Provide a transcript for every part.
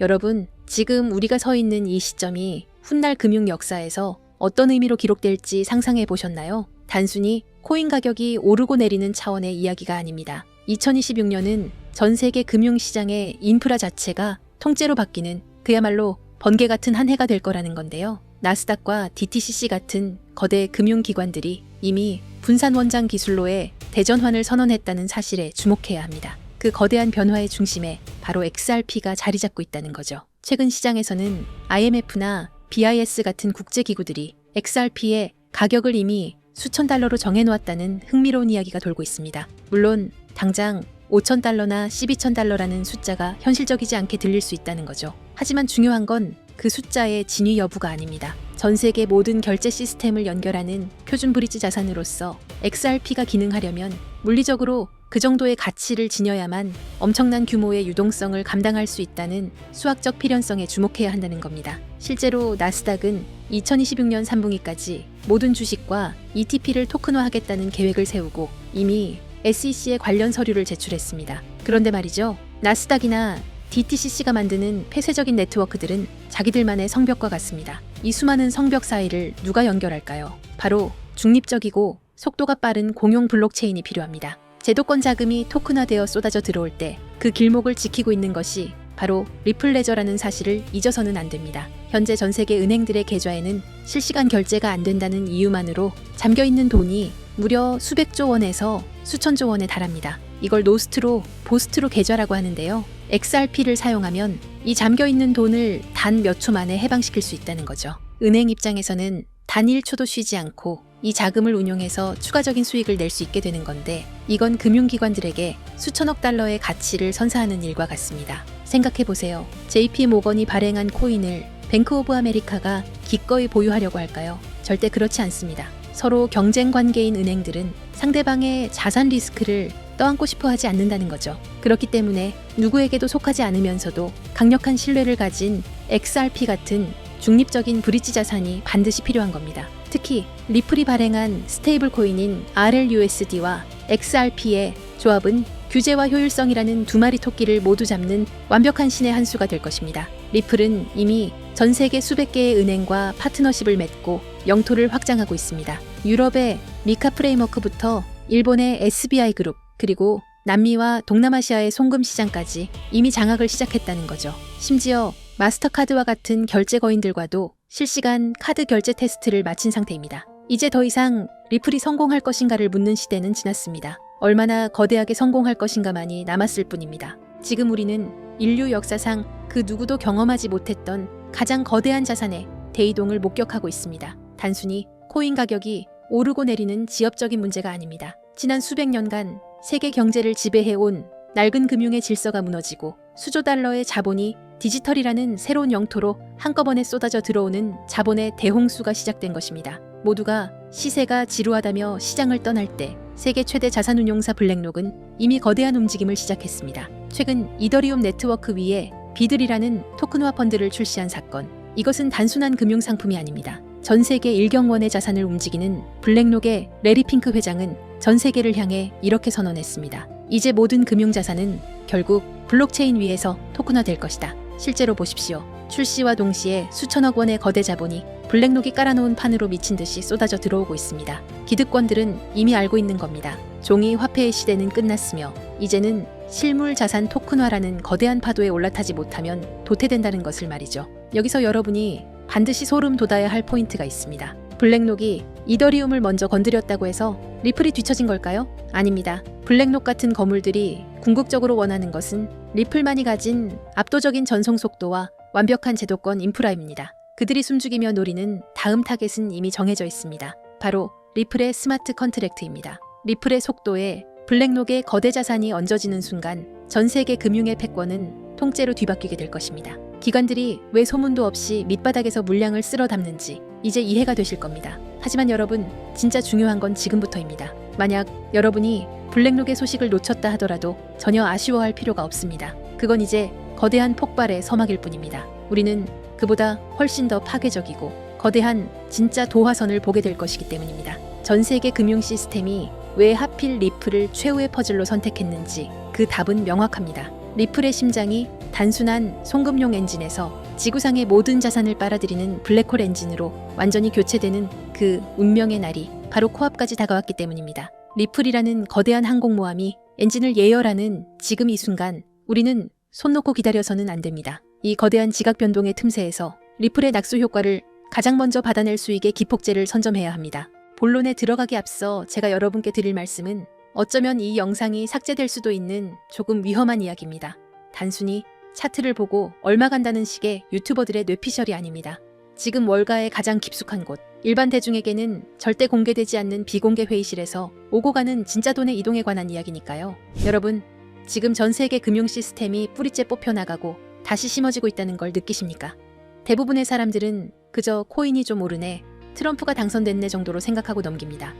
여러분, 지금 우리가 서 있는 이 시점이 훗날 금융 역사에서 어떤 의미로 기록될지 상상해 보셨나요? 단순히 코인 가격이 오르고 내리는 차원의 이야기가 아닙니다. 2026년은 전 세계 금융 시장의 인프라 자체가 통째로 바뀌는 그야말로 번개 같은 한 해가 될 거라는 건데요. 나스닥과 DTCC 같은 거대 금융 기관들이 이미 분산 원장 기술로의 대전환을 선언했다는 사실에 주목해야 합니다. 그 거대한 변화의 중심에 바로 XRP가 자리 잡고 있다는 거죠. 최근 시장에서는 IMF나 BIS 같은 국제기구들이 XRP의 가격을 이미 수천 달러로 정해놓았다는 흥미로운 이야기가 돌고 있습니다. 물론 당장 5천 달러나 12천 달러라는 숫자가 현실적이지 않게 들릴 수 있다는 거죠. 하지만 중요한 건 그 숫자의 진위 여부가 아닙니다. 전 세계 모든 결제 시스템을 연결하는 표준 브릿지 자산으로서 XRP가 기능하려면 물리적으로 그 정도의 가치를 지녀야만 엄청난 규모의 유동성을 감당할 수 있다는 수학적 필연성에 주목해야 한다는 겁니다. 실제로 나스닥은 2026년 3분기까지 모든 주식과 ETP를 토큰화하겠다는 계획을 세우고 이미 SEC에 관련 서류를 제출했습니다. 그런데 말이죠. 나스닥이나 DTCC가 만드는 폐쇄적인 네트워크들은 자기들만의 성벽과 같습니다. 이 수많은 성벽 사이를 누가 연결할까요? 바로 중립적이고 속도가 빠른 공용 블록체인이 필요합니다. 제도권 자금이 토큰화되어 쏟아져 들어올 때 그 길목을 지키고 있는 것이 바로 리플레저라는 사실을 잊어서는 안 됩니다. 현재 전 세계 은행들의 계좌에는 실시간 결제가 안 된다는 이유만으로 잠겨 있는 돈이 무려 수백조 원에서 수천조 원에 달합니다. 이걸 노스트로 보스트로 계좌라고 하는데요. XRP를 사용하면 이 잠겨 있는 돈을 단 몇 초 만에 해방시킬 수 있다는 거죠. 은행 입장에서는 단 1초도 쉬지 않고 이 자금을 운용해서 추가적인 수익을 낼 수 있게 되는 건데 이건 금융기관들에게 수천억 달러의 가치를 선사하는 일과 같습니다. 생각해 보세요. JP 모건이 발행한 코인을 뱅크 오브 아메리카가 기꺼이 보유하려고 할까요? 절대 그렇지 않습니다. 서로 경쟁 관계인 은행들은 상대방의 자산 리스크를 떠안고 싶어 하지 않는다는 거죠. 그렇기 때문에 누구에게도 속하지 않으면서도 강력한 신뢰를 가진 XRP 같은 중립적인 브릿지 자산이 반드시 필요한 겁니다. 특히 리플이 발행한 스테이블 코인인 RLUSD와 XRP의 조합은 규제와 효율성이라는 두 마리 토끼를 모두 잡는 완벽한 신의 한 수가 될 것입니다. 리플은 이미 전 세계 수백 개의 은행과 파트너십을 맺고 영토를 확장하고 있습니다. 유럽의 미카 프레임워크부터 일본의 SBI 그룹, 그리고 남미와 동남아시아의 송금 시장까지 이미 장악을 시작했다는 거죠. 심지어 마스터카드와 같은 결제 거인들과도 실시간 카드 결제 테스트를 마친 상태입니다. 이제 더 이상 리플이 성공할 것인가를 묻는 시대는 지났습니다. 얼마나 거대하게 성공할 것인가만이 남았을 뿐입니다. 지금 우리는 인류 역사상 그 누구도 경험하지 못했던 가장 거대한 자산의 대이동을 목격하고 있습니다. 단순히 코인 가격이 오르고 내리는 지엽적인 문제가 아닙니다. 지난 수백 년간 세계 경제를 지배해온 낡은 금융의 질서가 무너지고 수조 달러의 자본이 디지털이라는 새로운 영토로 한꺼번에 쏟아져 들어오는 자본의 대홍수가 시작된 것입니다. 모두가 시세가 지루하다며 시장을 떠날 때 세계 최대 자산운용사 블랙록은 이미 거대한 움직임을 시작했습니다. 최근 이더리움 네트워크 위에 비들이라는 토큰화 펀드를 출시한 사건. 이것은 단순한 금융 상품이 아닙니다. 전 세계 1경원의 자산을 움직이는 블랙록의 레리 핑크 회장은 전 세계를 향해 이렇게 선언했습니다. 이제 모든 금융 자산은 결국 블록체인 위에서 토큰화될 것이다. 실제로 보십시오. 출시와 동시에 수천억 원의 거대 자본이 블랙록이 깔아놓은 판으로 미친 듯이 쏟아져 들어오고 있습니다. 기득권들은 이미 알고 있는 겁니다. 종이 화폐의 시대는 끝났으며 이제는 실물 자산 토큰화라는 거대한 파도에 올라타지 못하면 도태된다는 것을 말이죠. 여기서 여러분이 반드시 소름 돋아야 할 포인트가 있습니다. 블랙록이 이더리움을 먼저 건드렸다고 해서 리플이 뒤처진 걸까요? 아닙니다. 블랙록 같은 거물들이 궁극적으로 원하는 것은 리플만이 가진 압도적인 전송 속도와 완벽한 제도권 인프라입니다. 그들이 숨죽이며 노리는 다음 타겟은 이미 정해져 있습니다. 바로 리플의 스마트 컨트랙트입니다. 리플의 속도에 블랙록의 거대 자산이 얹어지는 순간 전 세계 금융의 패권은 통째로 뒤바뀌게 될 것입니다. 기관들이 왜 소문도 없이 밑바닥에서 물량을 쓸어 담는지 이제 이해가 되실 겁니다. 하지만 여러분, 진짜 중요한 건 지금부터입니다. 만약 여러분이 블랙록의 소식을 놓쳤다 하더라도 전혀 아쉬워할 필요가 없습니다. 그건 이제 거대한 폭발의 서막일 뿐입니다. 우리는 그보다 훨씬 더 파괴적이고 거대한 진짜 도화선을 보게 될 것이기 때문입니다. 전 세계 금융 시스템이 왜 하필 리플을 최후의 퍼즐로 선택했는지 그 답은 명확합니다. 리플의 심장이 단순한 송금용 엔진에서 지구상의 모든 자산을 빨아들이는 블랙홀 엔진으로 완전히 교체되는 그 운명의 날이 바로 코앞까지 다가왔기 때문입니다. 리플이라는 거대한 항공모함이 엔진을 예열하는 지금 이 순간 우리는 손 놓고 기다려서는 안 됩니다. 이 거대한 지각 변동의 틈새에서 리플의 낙수 효과를 가장 먼저 받아낼 수 있게 기폭제를 선점해야 합니다. 본론에 들어가기 앞서 제가 여러분께 드릴 말씀은 어쩌면 이 영상이 삭제될 수도 있는 조금 위험한 이야기입니다. 단순히 차트를 보고 얼마 간다는 식의 유튜버들의 뇌피셜이 아닙니다. 지금 월가의 가장 깊숙한 곳, 일반 대중에게는 절대 공개되지 않는 비공개 회의실에서 오고 가는 진짜 돈의 이동에 관한 이야기니까요. 여러분, 지금 전 세계 금융 시스템이 뿌리째 뽑혀나가고 다시 심어지고 있다는 걸 느끼십니까? 대부분의 사람들은 그저 코인이 좀 오르네, 트럼프가 당선됐네 정도로 생각하고 넘깁니다.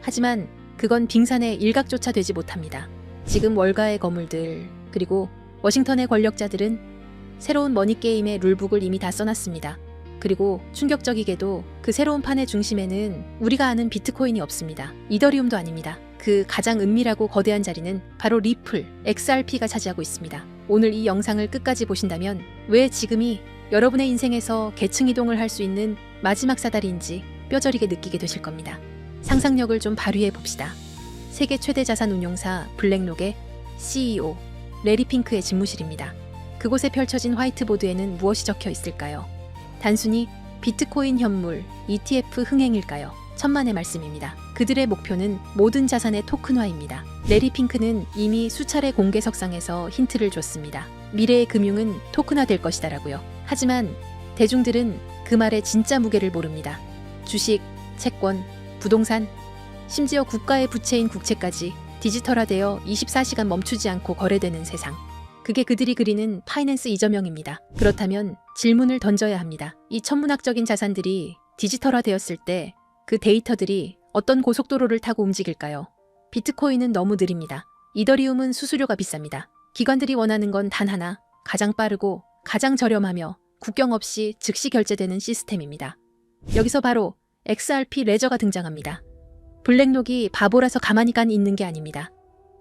하지만 그건 빙산의 일각조차 되지 못합니다. 지금 월가의 거물들, 그리고 워싱턴의 권력자들은 새로운 머니게임의 룰북을 이미 다 써놨습니다. 그리고 충격적이게도 그 새로운 판의 중심에는 우리가 아는 비트코인이 없습니다. 이더리움도 아닙니다. 그 가장 은밀하고 거대한 자리는 바로 리플, XRP가 차지하고 있습니다. 오늘 이 영상을 끝까지 보신다면 왜 지금이 여러분의 인생에서 계층 이동을 할 수 있는 마지막 사다리인지 뼈저리게 느끼게 되실 겁니다. 상상력을 좀 발휘해 봅시다. 세계 최대 자산 운용사 블랙록의 CEO 레리 핑크의 집무실입니다. 그곳에 펼쳐진 화이트보드에는 무엇이 적혀 있을까요? 단순히 비트코인 현물, ETF 흥행일까요? 천만의 말씀입니다. 그들의 목표는 모든 자산의 토큰화입니다. 레리 핑크는 이미 수차례 공개석상에서 힌트를 줬습니다. 미래의 금융은 토큰화 될 것이다라고요. 하지만 대중들은 그 말의 진짜 무게를 모릅니다. 주식, 채권, 부동산, 심지어 국가의 부채인 국채까지 디지털화되어 24시간 멈추지 않고 거래되는 세상. 그게 그들이 그리는 파이낸스 이저명입니다. 그렇다면 질문을 던져야 합니다. 이 천문학적인 자산들이 디지털화되었을 때 그 데이터들이 어떤 고속도로를 타고 움직일까요? 비트코인은 너무 느립니다. 이더리움은 수수료가 비쌉니다. 기관들이 원하는 건 단 하나, 가장 빠르고 가장 저렴하며 국경 없이 즉시 결제되는 시스템입니다. 여기서 바로 XRP 레저가 등장합니다. 블랙록이 바보라서 가만히 간 있는 게 아닙니다.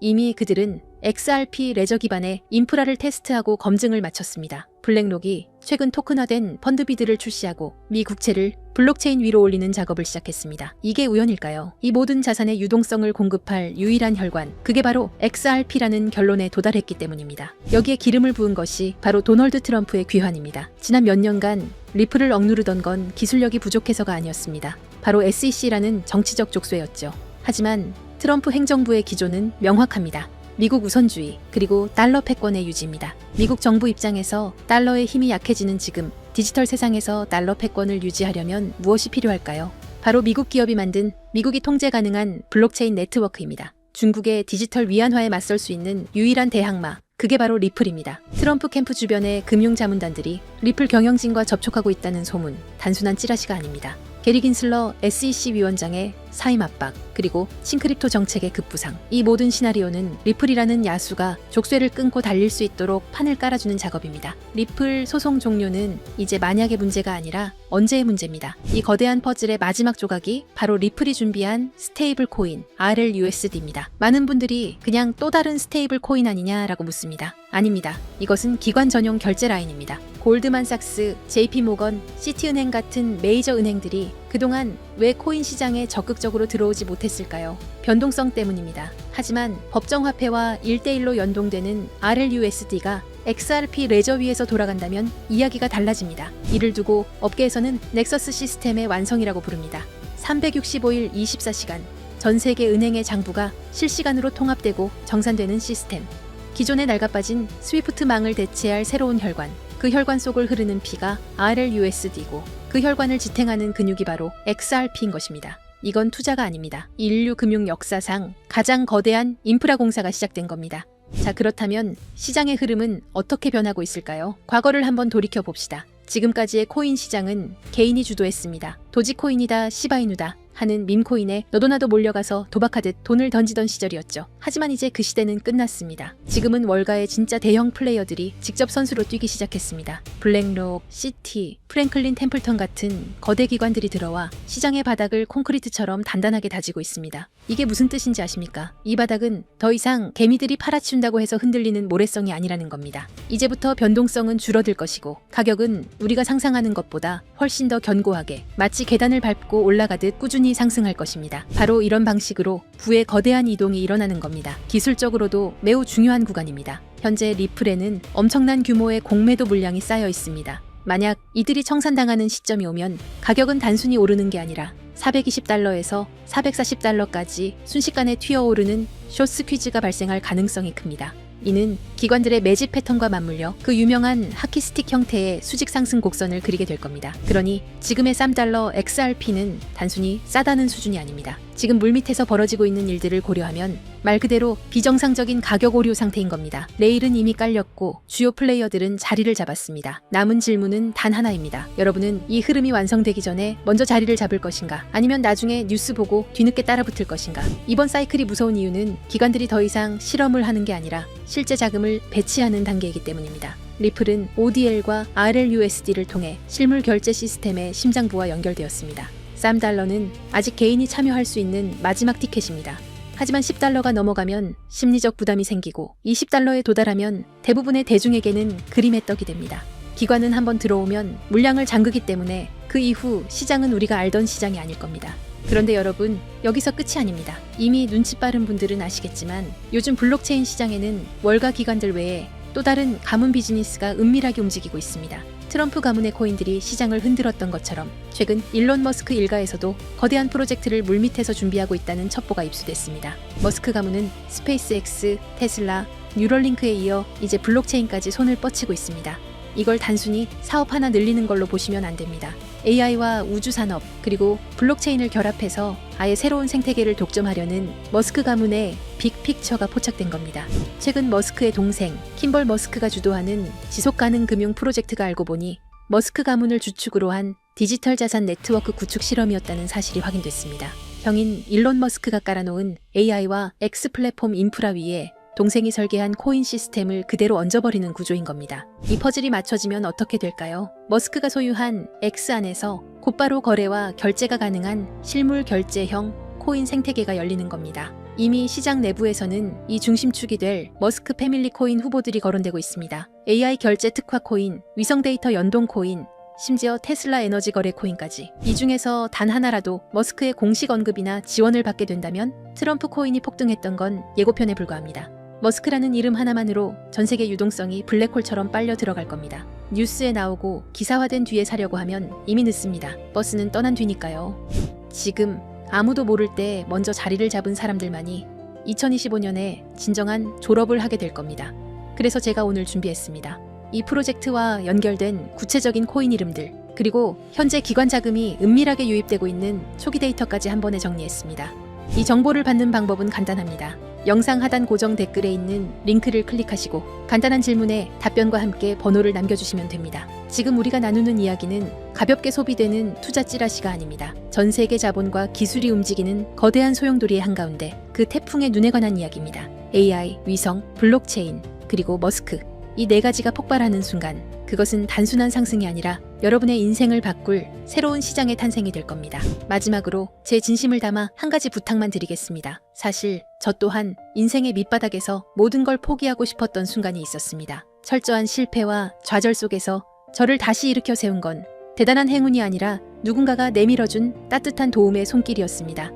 이미 그들은 XRP 레저 기반의 인프라를 테스트하고 검증을 마쳤습니다. 블랙록이 최근 토큰화된 펀드비드를 출시하고 미 국채를 블록체인 위로 올리는 작업을 시작했습니다. 이게 우연일까요? 이 모든 자산의 유동성을 공급할 유일한 혈관, 그게 바로 XRP라는 결론에 도달했기 때문입니다. 여기에 기름을 부은 것이 바로 도널드 트럼프의 귀환입니다. 지난 몇 년간 리플을 억누르던 건 기술력이 부족해서가 아니었습니다. 바로 SEC라는 정치적 족쇄였죠. 하지만 트럼프 행정부의 기조는 명확합니다. 미국 우선주의, 그리고 달러 패권의 유지입니다. 미국 정부 입장에서 달러의 힘이 약해지는 지금 디지털 세상에서 달러 패권을 유지하려면 무엇이 필요할까요? 바로 미국 기업이 만든 미국이 통제 가능한 블록체인 네트워크입니다. 중국의 디지털 위안화에 맞설 수 있는 유일한 대항마, 그게 바로 리플입니다. 트럼프 캠프 주변의 금융 자문단들이 리플 경영진과 접촉하고 있다는 소문, 단순한 찌라시가 아닙니다. 게리 긴슬러 SEC 위원장의 사임 압박, 그리고 싱크립토 정책의 급부상. 이 모든 시나리오는 리플이라는 야수가 족쇄를 끊고 달릴 수 있도록 판을 깔아주는 작업입니다. 리플 소송 종료는 이제 만약의 문제가 아니라 언제의 문제입니다. 이 거대한 퍼즐의 마지막 조각이 바로 리플이 준비한 스테이블 코인 RLUSD입니다. 많은 분들이 그냥 또 다른 스테이블 코인 아니냐라고 묻습니다. 아닙니다. 이것은 기관 전용 결제 라인입니다. 골드만삭스, JP모건, 시티은행 같은 메이저 은행들이 그동안 왜 코인 시장에 적극적으로 들어오지 못했을까요? 변동성 때문입니다. 하지만 법정화폐와 1대1로 연동되는 RLUSD가 XRP 레저 위에서 돌아간다면 이야기가 달라집니다. 이를 두고 업계에서는 넥서스 시스템의 완성이라고 부릅니다. 365일 24시간 전 세계 은행의 장부가 실시간으로 통합되고 정산되는 시스템. 기존에 낡아빠진 스위프트망을 대체할 새로운 혈관. 그 혈관 속을 흐르는 피가 RLUSD고 그 혈관을 지탱하는 근육이 바로 XRP인 것입니다. 이건 투자가 아닙니다. 인류 금융 역사상 가장 거대한 인프라 공사가 시작된 겁니다. 자, 그렇다면 시장의 흐름은 어떻게 변하고 있을까요? 과거를 한번 돌이켜 봅시다. 지금까지의 코인 시장은 개인이 주도했습니다. 도지코인이다, 시바이누다. 하는 밈코인에 너도나도 몰려가서 도박하듯 돈을 던지던 시절이었죠. 하지만 이제 그 시대는 끝났습니다. 지금은 월가의 진짜 대형 플레이어들이 직접 선수로 뛰기 시작했습니다. 블랙록, 시티, 프랭클린 템플턴 같은 거대 기관들이 들어와 시장의 바닥을 콘크리트처럼 단단하게 다지고 있습니다. 이게 무슨 뜻인지 아십니까? 이 바닥은 더 이상 개미들이 팔아치운다고 해서 흔들리는 모래성이 아니라는 겁니다. 이제부터 변동성은 줄어들 것이고 가격은 우리가 상상하는 것보다 훨씬 더 견고하게 마치 계단을 밟고 올라가듯 꾸준히 상승할 것입니다. 바로 이런 방식으로 부의 거대한 이동이 일어나는 겁니다. 기술적으로도 매우 중요한 구간입니다. 현재 리플에는 엄청난 규모의 공매도 물량이 쌓여 있습니다. 만약 이들이 청산당하는 시점이 오면 가격은 단순히 오르는 게 아니라 420달러에서 440달러까지 순식간에 튀어오르는 쇼스 퀴즈가 발생할 가능성이 큽니다. 이는 기관들의 매집 패턴과 맞물려 그 유명한 하키스틱 형태의 수직 상승 곡선을 그리게 될 겁니다. 그러니 지금의 3달러 XRP는 단순히 싸다는 수준이 아닙니다. 지금 물밑에서 벌어지고 있는 일들을 고려하면 말 그대로 비정상적인 가격 오류 상태인 겁니다. 레일은 이미 깔렸고 주요 플레이어들은 자리를 잡았습니다. 남은 질문은 단 하나입니다. 여러분은 이 흐름이 완성되기 전에 먼저 자리를 잡을 것인가? 아니면 나중에 뉴스 보고 뒤늦게 따라붙을 것인가? 이번 사이클이 무서운 이유는 기관들이 더 이상 실험을 하는 게 아니라 실제 자금을 배치하는 단계이기 때문입니다. 리플은 ODL과 RLUSD를 통해 실물 결제 시스템의 심장부와 연결되었습니다. 3달러는 아직 개인이 참여할 수 있는 마지막 티켓입니다. 하지만 10달러가 넘어가면 심리적 부담이 생기고 20달러에 도달하면 대부분의 대중에게는 그림의 떡이 됩니다. 기관은 한번 들어오면 물량을 잠그기 때문에 그 이후 시장은 우리가 알던 시장이 아닐 겁니다. 그런데 여러분, 여기서 끝이 아닙니다. 이미 눈치 빠른 분들은 아시겠지만 요즘 블록체인 시장에는 월가 기관들 외에 또 다른 가문 비즈니스가 은밀하게 움직이고 있습니다. 트럼프 가문의 코인들이 시장을 흔들었던 것처럼 최근 일론 머스크 일가에서도 거대한 프로젝트를 물밑에서 준비하고 있다는 첩보가 입수됐습니다. 머스크 가문은 스페이스X, 테슬라, 뉴럴링크에 이어 이제 블록체인까지 손을 뻗치고 있습니다. 이걸 단순히 사업 하나 늘리는 걸로 보시면 안 됩니다. AI와 우주 산업 그리고 블록체인을 결합해서 아예 새로운 생태계를 독점하려는 머스크 가문의 빅픽처가 포착된 겁니다. 최근 머스크의 동생 킴벌 머스크가 주도하는 지속 가능 금융 프로젝트가 알고 보니 머스크 가문을 주축으로 한 디지털 자산 네트워크 구축 실험이었다는 사실이 확인됐습니다. 형인 일론 머스크가 깔아놓은 AI와 X 플랫폼 인프라 위에 동생이 설계한 코인 시스템을 그대로 얹어버리는 구조인 겁니다. 이 퍼즐이 맞춰지면 어떻게 될까요? 머스크가 소유한 X 안에서 곧바로 거래와 결제가 가능한 실물 결제형 코인 생태계가 열리는 겁니다. 이미 시장 내부에서는 이 중심축이 될 머스크 패밀리 코인 후보들이 거론되고 있습니다. AI 결제 특화 코인, 위성 데이터 연동 코인, 심지어 테슬라 에너지 거래 코인까지. 이 중에서 단 하나라도 머스크의 공식 언급이나 지원을 받게 된다면 트럼프 코인이 폭등했던 건 예고편에 불과합니다. 머스크라는 이름 하나만으로 전 세계 유동성이 블랙홀처럼 빨려 들어갈 겁니다. 뉴스에 나오고 기사화된 뒤에 사려고 하면 이미 늦습니다. 버스는 떠난 뒤니까요. 지금 아무도 모를 때 먼저 자리를 잡은 사람들만이 2025년에 진정한 졸업을 하게 될 겁니다. 그래서 제가 오늘 준비했습니다. 이 프로젝트와 연결된 구체적인 코인 이름들, 그리고 현재 기관 자금이 은밀하게 유입되고 있는 초기 데이터까지 한 번에 정리했습니다. 이 정보를 받는 방법은 간단합니다. 영상 하단 고정 댓글에 있는 링크를 클릭하시고 간단한 질문에 답변과 함께 번호를 남겨주시면 됩니다. 지금 우리가 나누는 이야기는 가볍게 소비되는 투자 찌라시가 아닙니다. 전 세계 자본과 기술이 움직이는 거대한 소용돌이의 한가운데 그 태풍의 눈에 관한 이야기입니다. AI, 위성, 블록체인, 그리고 머스크. 이 네 가지가 폭발하는 순간 그것은 단순한 상승이 아니라 여러분의 인생을 바꿀 새로운 시장의 탄생이 될 겁니다. 마지막으로 제 진심을 담아 한 가지 부탁만 드리겠습니다. 사실 저 또한 인생의 밑바닥에서 모든 걸 포기하고 싶었던 순간이 있었습니다. 철저한 실패와 좌절 속에서 저를 다시 일으켜 세운 건 대단한 행운이 아니라 누군가가 내밀어준 따뜻한 도움의 손길이었습니다.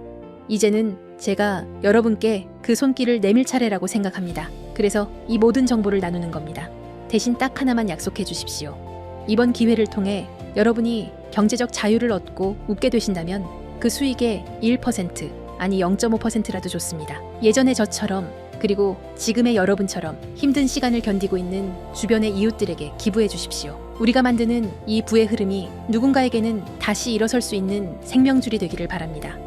이제는 제가 여러분께 그 손길을 내밀 차례라고 생각합니다. 그래서 이 모든 정보를 나누는 겁니다. 대신 딱 하나만 약속해 주십시오. 이번 기회를 통해 여러분이 경제적 자유를 얻고 웃게 되신다면 그 수익의 1% 아니 0.5%라도 좋습니다. 예전의 저처럼 그리고 지금의 여러분처럼 힘든 시간을 견디고 있는 주변의 이웃들에게 기부해 주십시오. 우리가 만드는 이 부의 흐름이 누군가에게는 다시 일어설 수 있는 생명줄이 되기를 바랍니다.